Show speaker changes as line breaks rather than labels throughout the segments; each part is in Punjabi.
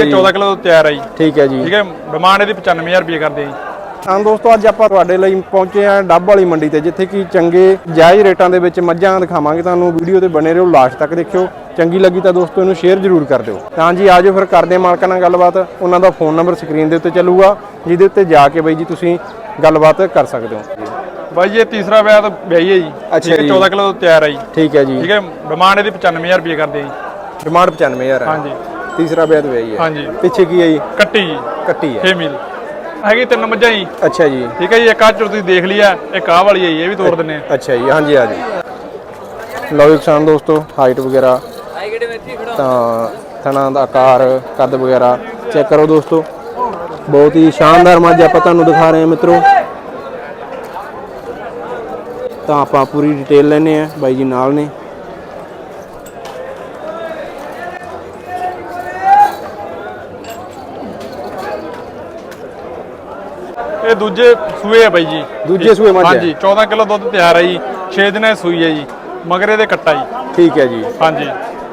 ਇਹ 14 ਕਿਲੋ ਤਿਆਰ ਹੈ ਜੀ।
ਠੀਕ ਹੈ ਜੀ।
ਠੀਕ ਹੈ ਡਿਮਾਂਡ ਇਹਦੀ 95000 ਰੁਪਏ ਕਰਦੇ ਆ ਜੀ।
ਹਾਂ ਦੋਸਤੋ ਅੱਜ ਆਪਾਂ ਤੁਹਾਡੇ ਲਈ ਪਹੁੰਚੇ ਆ ਡੱਬ ਵਾਲੀ ਮੰਡੀ ਤੇ ਜਿੱਥੇ ਕਿ ਚੰਗੇ ਜਾਇਜ਼ ਰੇਟਾਂ ਦੇ ਵਿੱਚ ਮੱਝਾਂ ਦਿਖਾਵਾਂਗੇ ਤੁਹਾਨੂੰ। ਵੀਡੀਓ ਤੇ ਬਣੇ ਰਹੋ ਲਾਸਟ ਤੱਕ ਦੇਖਿਓ। ਚੰਗੀ ਲੱਗੀ ਤਾਂ ਦੋਸਤੋ ਇਹਨੂੰ ਸ਼ੇਅਰ ਜ਼ਰੂਰ ਕਰ ਦਿਓ। ਤਾਂ ਜੀ ਆਜੋ ਫਿਰ ਕਰਦੇ ਹਾਂ ਮਾਲਕਾਂ ਨਾਲ ਗੱਲਬਾਤ। ਉਹਨਾਂ ਦਾ ਫੋਨ ਨੰਬਰ ਸਕਰੀਨ ਦੇ ਉੱਤੇ ਚੱਲੂਗਾ ਜਿਹਦੇ ਉੱਤੇ ਜਾ ਕੇ ਬਈ ਜੀ ਤੁਸੀਂ ਗੱਲਬਾਤ ਕਰ ਸਕਦੇ ਹੋ।
ਬਾਈ ਇਹ ਤੀਸਰਾ ਵਿਆਹ ਤਾਂ ਵਿਆਹੀ ਹੈ ਜੀ।
ਅੱਛਾ
ਠੀਕ ਹੈ
ਜੀ।
14 ਕਿਲੋ ਤਿਆਰ ਹੈ ਜੀ।
ਠੀਕ ਹੈ ਜੀ।
ਠੀਕ ਹੈ ਡਿਮਾਂਡ ਇਹਦੀ 95000 ਰੁਪਏ ਕਰਦੇ ਆ ਜੀ।
ਡਿਮਾਂਡ 95000 ਹੈ
ਹਾਂਜੀ।
ਤੀਸਰਾ ਵਿਆਹ ਤੇ ਹੈ।
ਹਾਂਜੀ।
ਪਿੱਛੇ ਕੀ ਹੈ ਜੀ?
ਕੱਟੀ ਜੀ।
ਕੱਟੀ ਹੈ।
6 ਮੀਲ। ਹੈਗੀ ਤਿੰਨ ਮੱਝਾਂ ਜੀ।
ਅੱਛਾ ਜੀ।
ਠੀਕ ਹੈ ਜੀ ਇੱਕ ਆਹ ਚੋਂ ਤੁਸੀਂ ਦੇਖ ਲਿਆ ਇੱਕ ਆਹ ਵਾਲੀ ਹੈ ਜੀ ਇਹ ਵੀ ਤੋੜ ਦਿੰਨੇ ਆ।
ਅੱਛਾ ਜੀ ਹਾਂਜੀ ਆ ਜੀ ਲਓ ਜੀ ਕਿਸਾਨ ਦੋਸਤੋ ਹਾਈਟ ਵਗੈਰਾ ਤਾਂ ਥਣਾ ਦਾ ਆਕਾਰ ਕੱਦ ਵਗੈਰਾ ਚੈੱਕ ਕਰੋ ਦੋਸਤੋ। ਬਹੁਤ ਹੀ ਸ਼ਾਨਦਾਰ ਮੱਝ ਆਪਾਂ ਤੁਹਾਨੂੰ ਦਿਖਾ ਰਹੇ ਹਾਂ ਮਿੱਤਰੋ। ਤਾਂ ਆਪਾਂ ਪੂਰੀ ਡਿਟੇਲ ਲੈਨੇ ਆ ਬਾਈ ਜੀ ਨਾਲ ਨੇ।
ਦੂਜੇ ਸੂਏ ਆ ਬਾਈ ਜੀ।
ਦੂਜੇ ਸੂਏ ਮੱਝ ਹੈ।
ਹਾਂਜੀ 14 ਕਿਲੋ ਦੁੱਧ ਤਿਆਰ ਹੈ ਜੀ 6 ਦਿਨਾਂ ਦੀ ਸੂਈ ਹੈ ਜੀ ਮਗਰ ਇਹਦੇ ਕੱਟਾ ਜੀ।
ਠੀਕ ਹੈ ਜੀ।
ਹਾਂਜੀ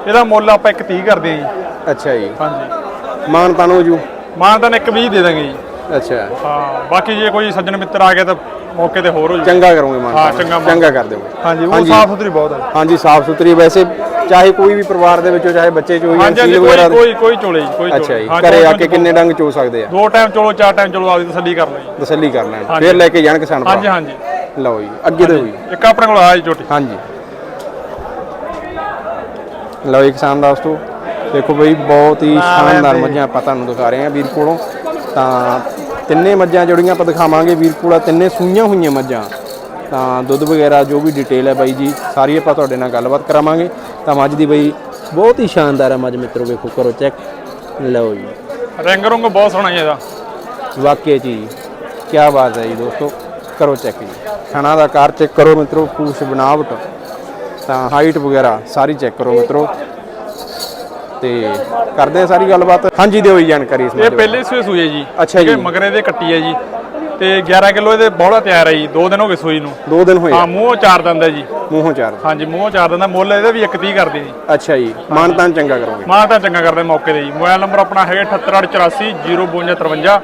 ਇਹਦਾ ਮੁੱਲ ਆਪਾਂ 130 ਕਰਦੇ ਆ ਜੀ।
ਅੱਛਾ ਜੀ।
ਹਾਂਜੀ।
ਮਾਨ ਤਾਨੋ ਜੂ।
ਮਾਨ ਤਾਂ ਇੱਕ 20 ਦੇ ਦਾਂਗੇ ਜੀ।
ਅੱਛਾ।
ਹਾਂ ਬਾਕੀ ਜੇ ਕੋਈ ਸੱਜਣ ਮਿੱਤਰ ਆ ਗਿਆ ਤਾਂ ਮੌਕੇ ਤੇ ਹੋਰ ਹੋ ਜੂ
ਚੰਗਾ ਕਰੋਗੇ ਮਾਨ।
ਹਾਂ। ਚੰਗਾ ਮਾਨ।
ਚੰਗਾ ਕਰ ਦਿਓਗੇ
ਹਾਂਜੀ ਉਹ
ਹਾਂਜੀ।
ਸਾਫ਼ ਸੁਥਰੀ ਬਹੁਤ ਹੈ।
ਹਾਂਜੀ ਸਾਫ਼ ਸੁਥਰੀ ਵੈਸੇ ਚਾਹੇ ਕੋਈ ਵੀ ਪਰਿਵਾਰ ਦੇ ਵਿੱਚੋਂ ਚਾਹੇ ਬੱਚੇ ਚੋਈ
ਹਾਂਜੀ ਹਾਂਜੀ
ਸੀਲ ਵਗੈਰਾ
ਕੋਈ ਕੋਈ ਕੋਈ ਚੋਲੇ ਜੀ ਕੋਈ
ਅੱਛਾ ਜੀ। ਘਰੇ ਆ ਕੇ ਕਿੰਨੇ ਡੰਗ ਚੋ ਸਕਦੇ ਆ?
ਦੋ ਟਾਈਮ ਚੋਲੋ ਚਾਰ ਟਾਈਮ ਚੋਲੋ ਆਪਦੀ ਤਸੱਲੀ ਕਰ ਲਓ ਜੀ।
ਤਸੱਲੀ ਕਰ ਲੈਣ।
ਹਾਂਜੀ।
ਫਿਰ ਲੈ ਕੇ ਜਾਣ ਕਿਸਾਨ
ਹਾਂਜੀ
ਭਰਾ।
ਹਾਂਜੀ।
ਲਓ ਜੀ ਅੱਗੇ ਦੇ ਹੋਈ
ਇੱਕ ਆਪਣੇ ਕੋਲ ਆ ਜੀ ਝੋਟੀ
ਹਾਂਜੀ। ਲਓ ਜੀ ਕਿਸਾਨ ਦੋਸਤੋ ਦੇਖੋ ਬਈ ਬਹੁਤ ਹੀ ਸ਼ਾਨਦਾਰ ਮੱਝਾਂ ਆਪਾਂ ਤੁਹਾਨੂੰ ਦਿਖਾ ਰਹੇ ਹਾਂ ਵੀਰ ਕੋਲੋਂ। ਤਾਂ ਤਿੰਨੇ ਮੱਝਾਂ ਜਿਹੜੀਆਂ ਆਪਾਂ ਦਿਖਾਵਾਂਗੇ ਵੀਰ ਕੋਲਾ ਤਿੰਨੇ ਸੂਈਆਂ ਹੋਈਆਂ ਮੱਝਾਂ। ਤਾਂ ਦੁੱਧ ਵਗੈਰਾ ਜੋ ਵੀ ਡਿਟੇਲ ਹੈ ਬਾਈ ਜੀ ਸਾਰੀ ਆਪਾਂ ਤੁਹਾਡੇ ਨਾਲ ਗੱਲਬਾਤ ਕਰਾਵਾਂਗੇ। ਤਾਂ ਮੱਝ ਦੀ ਬਈ ਬਹੁਤ ਹੀ ਸ਼ਾਨਦਾਰ ਹੈ ਮੱਝ ਮਿੱਤਰੋ ਵੇਖੋ ਕਰੋ ਚੈੱਕ ਲਓ ਜੀ।
ਰੰਗ ਰੁੰਗ ਬਹੁਤ ਸੋਹਣਾ ਜੀ ਇਹਦਾ।
ਵਾਕਿਆ ਜੀ ਕੀ ਬਾਤ ਹੈ ਜੀ ਦੋਸਤੋ ਕਰੋ ਚੈੱਕ ਜੀ। ਖਾਣਾ ਦਾ ਕਾਰ ਚੈੱਕ ਕਰੋ ਮਿੱਤਰੋ ਪੂਛ ਬਣਾਵਟ। ਤਾਂ ਹਾਈਟ ਵਗੈਰਾ ਸਾਰੀ ਚੈੱਕ ਕਰੋ ਮਿੱਤਰੋ। ਤੇ ਕਰਦੇ ਆ ਸਾਰੀ ਗੱਲਬਾਤ। ਹਾਂਜੀ ਦਿਓ ਜੀ ਜਾਣਕਾਰੀ ਇਸ
ਇਹ
ਬਾਰੇ
ਪਹਿਲੇ ਸੂਏ ਸੂਏ ਜੀ
ਅੱਛਾ ਜੀ।
ਮਗਰ ਇਹਦੇ ਕੱਟੀ ਹੈ ਜੀ। ਤੇ 11 ਕਿਲੋ ਇਹਦੇ ਬੋਲਾ ਤਿਆਰ ਹੈ ਜੀ ਦੋ ਦਿਨ ਹੋ ਗਏ ਸੂਈ ਨੂੰ।
ਦੋ ਦਿਨ ਹੋਏ
ਹਾਂ ਮੂੰਹੋਂ ਚਾਰ ਦਿੰਦਾ ਜੀ।
ਮੂੰਹੋਂ ਚਾਰ
ਹਾਂਜੀ ਮੂੰਹੋਂ ਚਾਰ ਦਿੰਦਾ ਮੁੱਲ ਇਹਦਾ ਵੀ 130 ਕਰਦੇ ਜੀ।
ਅੱਛਾ ਜੀ ਮਾਨਤਾਨ ਚੰਗਾ ਕਰੋਗੇ।
ਮਾਂ ਤਾਂ ਚੰਗਾ ਕਰਦੇ ਮੌਕੇ ਤੇ ਜੀ। ਮੋਬਾਈਲ ਨੰਬਰ ਆਪਣਾ ਹੈਗਾ 7884 05253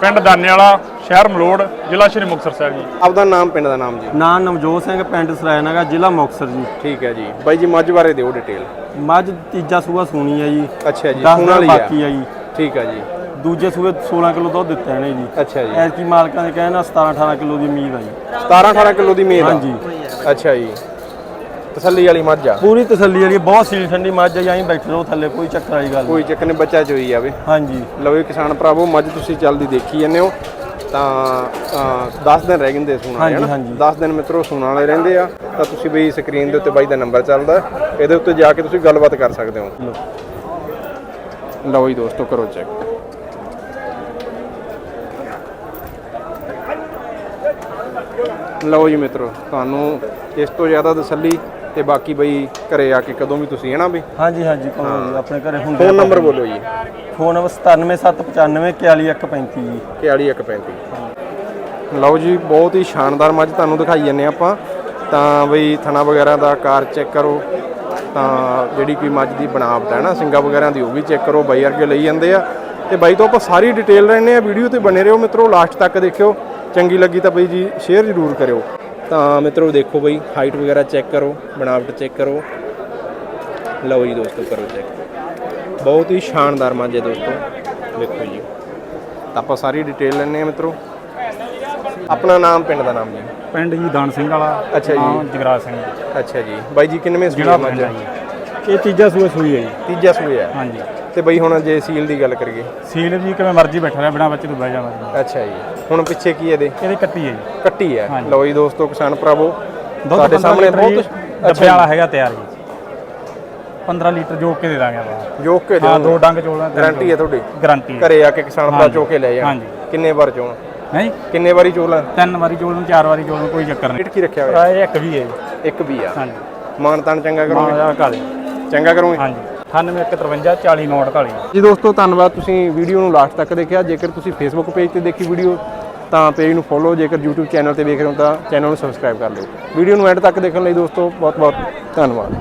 ਪਿੰਡ ਦਾਨੇ ਵਾਲਾ ਸ਼ਹਿਰ ਮਲੋੜ ਜ਼ਿਲ੍ਹਾ ਸ਼੍ਰੀ ਮੁਕਤਸਰ ਸਾਹਿਬ ਜੀ।
ਆਪਦਾ ਨਾਮ ਪਿੰਡ ਦਾ ਨਾਮ ਜੀ।
ਨਾਂ ਨਵਜੋਤ ਸਿੰਘ ਪਿੰਡ ਸਰਾਇਨਗਾ ਜ਼ਿਲ੍ਹਾ ਮੁਕਤਸਰ ਜੀ।
ਠੀਕ ਹੈ ਜੀ। ਬਾਈ ਜੀ ਮੱਝ ਬਾਰੇ ਦਿਓ ਡਿਟੇਲ
ਮੱਝ ਤੀਜਾ ਸੂਆ ਸੂਣੀ ਹੈ ਜੀ।
ਅੱਛਾ ਜੀ
10
ਸੂਣ ਵਾਲੀ ਆ।
ਬਾਕੀ ਹੈ ਜੀ।
ਠੀਕ ਹੈ ਜੀ।
ਦੂਜੇ ਸੂਏ 16 ਕਿਲੋ ਦੁੱਧ ਦਿੱਤੇ ਨੇ ਜੀ।
ਅੱਛਾ ਜੀ।
ਐਤਕੀ ਮਾਲਕਾਂ ਦੇ ਕਹਿਣਾ 17 18 ਕਿਲੋ ਦੀ ਉਮੀਦ ਆ ਜੀ।
17 18 ਕਿਲੋ ਦੀ ਮੇਦ ਆ।
ਹਾਂਜੀ।
ਅੱਛਾ ਜੀ। ਤਸੱਲੀ ਵਾਲੀ ਮੱਝ ਆ।
ਪੂਰੀ ਤਸੱਲੀ ਵਾਲੀ ਬਹੁਤ ਸੀਲ ਠੰਡੀ ਮੱਝ ਹੈ ਜੀ ਐਂ ਬੈਠੇ ਰਹੋ ਥੱਲੇ ਕੋਈ ਚੱਕਰ ਵਾਲੀ ਗੱਲ ਨਹੀਂ।
ਕੋਈ ਚੱਕਰ ਨਹੀਂ ਬੱਚਾ ਚੋਈ ਜਾਵੇ।
ਹਾਂਜੀ।
ਲਓ ਜੀ ਕਿਸਾਨ ਭਰਾਵੋ ਮੱਝ ਤੁਸੀਂ ਜਲਦੀ ਦੇਖੀ ਜਾਂਦੇ ਹੋ। ਤਾਂ 10 ਦਿਨ ਰਹਿ ਗਏ ਸੂਣ
ਹਾਂਜੀ,
ਹਨਾ?
ਹਾਂਜੀ।
10 ਦਿਨ ਮਿੱਤਰੋ ਸੂਣ ਵਾਲੇ ਰਹਿੰਦੇ ਆ ਤਾਂ ਤੁਸੀਂ ਬਈ ਸਕਰੀਨ ਦੇ ਉੱਤੇ ਬਾਈ ਦਾ ਨੰਬਰ ਚੱਲਦਾ ਇਹਦੇ ਉੱਤੇ ਜਾ ਕੇ ਤੁਸੀਂ ਗੱਲਬਾਤ ਕਰ ਸਕਦੇ ਹੋ। ਲਓ। ਜੀ ਦੋਸਤੋ ਕਰੋ ਚੈੱਕ ਲਓ ਜੀ ਮਿੱਤਰੋ ਤੁਹਾਨੂੰ ਇਸ ਤੋਂ ਜ਼ਿਆਦਾ ਤਸੱਲੀ ਤੇ ਬਾਕੀ ਬਈ ਘਰੇ ਆ ਕੇ ਕਦੋਂ ਵੀ ਤੁਸੀਂ ਹੈ ਨਾ ਬਈ?
ਹਾਂਜੀ ਹਾਂਜੀ ਨੀ, ਆਪਣੇ ਘਰੇ ਹੁੰਦੇ
ਫੋਨ ਨੰਬਰ ਬੋਲੋ ਜੀ।
ਫੋਨ ਨੰਬਰ 97795 41135 ਜੀ
4135 ਲਓ ਜੀ ਬਹੁਤ ਹੀ ਸ਼ਾਨਦਾਰ ਮੱਝ ਤੁਹਾਨੂੰ ਦਿਖਾਈ ਜੰਨੇ ਆਪਾਂ। ਤਾਂ ਬਈ ਥਣਾ ਵਗੈਰਾ ਦਾ ਆਕਾਰ ਚੈੱਕ ਕਰੋ। ਤਾਂ ਜਿਹੜੀ ਕੋਈ ਮੱਝ ਦੀ ਬਣਾਵਟ ਹੈ ਨਾ ਸਿੰਗਾ ਵਗੈਰਾ ਦੀ ਉਹ ਵੀ ਚੈੱਕ ਕਰੋ ਬਾਈ ਵਰਗੇ ਲਈ ਜਾਂਦੇ ਆ। ਤੇ ਬਾਈ ਤੋਂ ਆਪਾਂ ਸਾਰੀ ਡਿਟੇਲ ਲੈਣੇ ਆ ਵੀਡੀਓ ਤੇ ਬਣੇ ਰਹੋ ਮਿੱਤਰੋ ਲਾਸਟ ਤੱਕ ਦੇਖਿਓ। ਚੰਗੀ ਲੱਗੀ ਤਾਂ ਬਈ ਜੀ ਸ਼ੇਅਰ ਜ਼ਰੂਰ ਕਰਿਓ। ਤਾਂ ਮਿੱਤਰੋ ਦੇਖੋ ਬਈ ਹਾਈਟ ਵਗੈਰਾ ਚੈੱਕ ਕਰੋ ਬਣਾਵਟ ਚੈੱਕ ਕਰੋ। ਲਓ ਜੀ ਦੋਸਤੋ ਕਰੋ ਚੈੱਕ ਬਹੁਤ ਹੀ ਸ਼ਾਨਦਾਰ ਮੱਝ ਹੈ ਦੋਸਤੋ। ਦੇਖੋ ਜੀ। ਤਾਂ ਆਪਾਂ ਸਾਰੀ ਡਿਟੇਲ ਲੈਣੇ ਆ ਮਿੱਤਰੋ। ਆਪਣਾ ਨਾਮ ਪਿੰਡ ਦਾ ਨਾਮ ਜੀ?
ਪਿੰਡ ਜੀ ਦਾਨ ਸਿੰਘ ਵਾਲਾ
ਅੱਛਾ ਜੀ।
ਜਗਰਾਜ ਸਿੰਘ।
ਅੱਛਾ ਜੀ। ਬਾਈ ਜੀ ਕਿੰਨਵੇਂ ਸੂਏ
ਜਿਹੜਾ
ਮੱਝ?
ਹੈ ਇਹ ਤੀਜਾ ਸੂਆ ਸੂਈ ਹੈ ਜੀ।
ਤੀਜਾ ਸੂਏ ਆ
ਹਾਂਜੀ।
ਤੇ ਬਈ ਹੁਣ ਜੇ ਸੀਲ ਦੀ ਗੱਲ ਕਰੀਏ।
ਸੀਲ ਜੀ ਕਿਵੇਂ ਮਰਜ਼ੀ ਬੈਠਾ ਰਿਹਾ ਬਿਨਾ ਬੱਚੇ ਤੋਂ ਬਹਿ ਜਾਣਾ ਜੀ
ਅੱਛਾ ਜੀ। ਹੁਣ ਪਿੱਛੇ ਕੀ ਇਹਦੇ?
ਇਹਦੀ ਕੱਟੀ ਹੈ ਜੀ।
ਕੱਟੀ ਹੈ।
ਹਾਂਜੀ।
ਲਓ ਜੀ ਦੋਸਤੋ ਕਿਸਾਨ ਭਰਾਵੋ
15
ਸਾਹਮਣੇ ਬਹੁਤ
ਡੱਬੇ ਵਾਲਾ ਹੈਗਾ ਤਿਆਰ ਜੀ। 15 ਲੀਟਰ ਜੋਕ ਕੇ ਦੇ ਦਾਂਗੇ ਆਪਾਂ।
ਜੋਕ ਕੇ
ਹਾਂ
ਦਿਓ
ਦੋ ਡੰਗ ਚੋਲਾਂ
ਗਾਰੰਟੀ ਹੈ ਤੁਹਾਡੀ?
ਗਾਰੰਟੀ
ਘਰੇ ਆ ਕੇ ਕਿਸਾਨ ਭਰਾ
ਹਾਂਜੀ।
ਚੋ ਕੇ ਲੈ ਜਾਣ।
ਹਾਂਜੀ।
ਕਿੰਨੇ ਵਾਰ ਚੋਣ
ਨਹੀਂ।
ਕਿੰਨੇ ਵਾਰੀ ਚੋਲਾਂ
ਤਿੰਨ ਵਾਰੀ ਚੋਲ ਨੂੰ ਚਾਰ ਵਾਰੀ ਚੋਲ ਨੂੰ ਕੋਈ ਚੱਕਰ ਨਹੀਂ।
ਰੇਟ ਕੀ ਰੱਖਿਆ ਹੋਇਆ?
ਇਹ ਇੱਕ ਵੀ ਹੈ ਜੀ।
ਇੱਕ ਵੀ ਆ।
ਹਾਂਜੀ।
ਮਾਨ ਤਾਨ ਚੰਗਾ ਕਰੋਗੇ?
ਮਾਂ ਕਾਲੀ
ਚੰਗਾ ਕਰੋਗੇ?
ਹਾਂਜੀ। 9853 40 ਨੋਟ ਕਾਲੀ।
ਜੀ ਦੋਸਤੋ, ਧੰਨਵਾਦ। ਤੁਸੀਂ ਵੀਡੀਓ ਨੂੰ ਲਾਸਟ ਤੱਕ ਦੇਖਿਆ। ਜੇਕਰ ਤੁਸੀਂ ਫੇਸਬੁੱਕ ਪੇਜ ਤੇ ਦੇਖੀ ਵੀਡੀਓ, ਤਾਂ ਪੇਜ ਨੂੰ ਫੋਲੋ ਜੇਕਰ YouTube ਚੈਨਲ ਤੇ ਵੇਖ ਰਹੇ ਹੋ, ਤਾਂ ਚੈਨਲ ਨੂੰ ਸਬਸਕ੍ਰਾਈਬ ਕਰ ਲਿਓ। ਵੀਡੀਓ ਨੂੰ ਐਂਡ ਤੱਕ ਦੇਖਣ ਲਈ ਦੋਸਤੋ ਬਹੁਤ ਬਹੁਤ ਧੰਨਵਾਦ।